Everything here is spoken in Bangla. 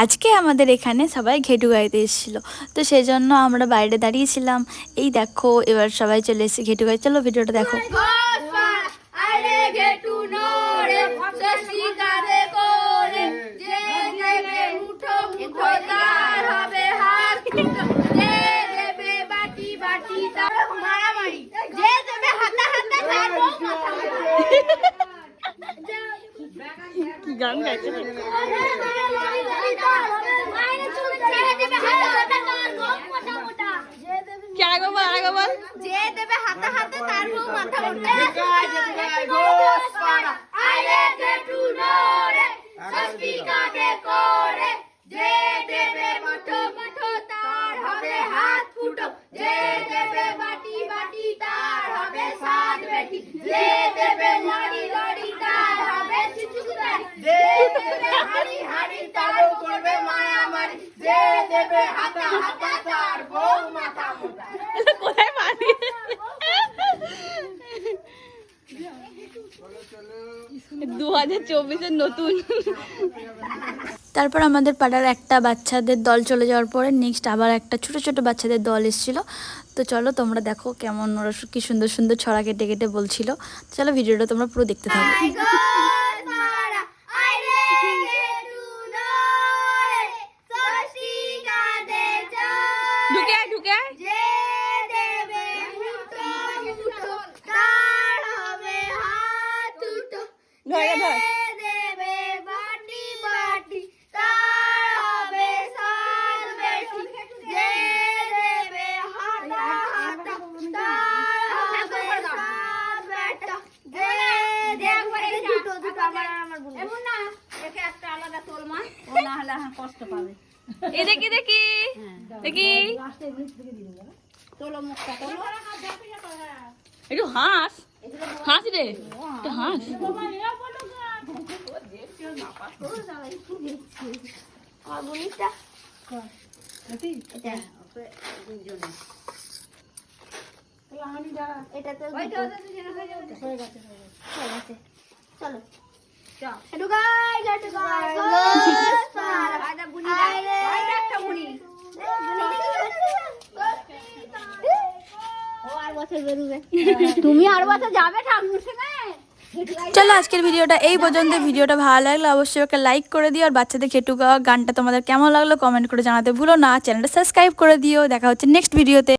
আজকে আমাদের এখানে সবাই ঘেটু গাইতে এসেছিল। তো সেই জন্য আমরা বাইরে দাঁড়িয়েছিলাম এই দেখো, এবার সবাই চলে এসেছে ঘেটু গাই চলো ভিডিওটা দেখো। আরে ঘেটু নোরে শশী কাঁধে করে যে দেবে মুঠো মুঠো তার হবে হাত মুঠো যে দেবে বাটি বাটি তার মারামারি যে দেবে হাতা হাতা তার বউ মাথা গান গাইছে কে আগে বল আগে বল? যে দেবে হাতে হাতে তার বউ মাথা উঠে আরে ঘেটু নোরে ষষ্ঠী কাঁধে করে যে দেবে মুঠো মুঠো তার হবে হাত ফুটো যে দেবে বাটি বাটি তার হবে সাত বেটি যে দেবে লড়ি লড়ি তার হবে চুচুকদারি যে দেবে হাড়ি হাড়ি তার করবে মারামারি যে দেবে হাতা হাতা তার বউ মাথা মোটা কোথায় পাবি দু হাজার চব্বিশের নতুন। তারপর আমাদের পাড়ার একটা বাচ্চাদের দল চলে যাওয়ার পরে নেক্সট আবার একটা ছোট ছোট বাচ্চাদের দল এসেছিল। তো চলো তোমরা দেখো কেমন ওরা কি সুন্দর সুন্দর ছড়া কেটে কেটে বলছিল। চলো ভিডিওটা তোমরা পুরো দেখতে থাকো আই গো মারা আই রে গেটু নরে সসি কাদে চা ঢুকে আয়, ঢুকে আয়। যে দেবে মুঠো মুঠো তার হবে হাত উঠো ধরে ধর। যে দেবে বাটি বাটি তার হবে সাত বেটি যে দেবে হাতা হাতা তার হবে সাত বেটা যে দেবে দুটো দুটো আমার এমন না একে একটা আলাদা তোল মা ও না হলে হ্যাঁ কষ্ট পাবে। এ দেখি দেখি। দেখি। তোলো মুখটা তোলো। একটু হাস। হাস রে। একটু হাস। হয়ে গেছে চলো একটু গাই একটু গাই আয়দা বুনি আয়দা একটা বুনি ও আর বছর বেরোবে তুমি আর বছর যাবে ঠাকুর চলো আজকের ভিডিওটা এই পর্যন্ত। ভিডিওটা ভালো লাগলে অবশ্যই ওকে লাইক করে দিও। আর বাচ্চাদের খেটু গাওয়া গানটা তোমাদের কেমন লাগল কমেন্ট করে জানাতে ভুলো না। চ্যানেলটা সাবস্ক্রাইব করে দিও। দেখা হচ্ছে নেক্সট ভিডিওতে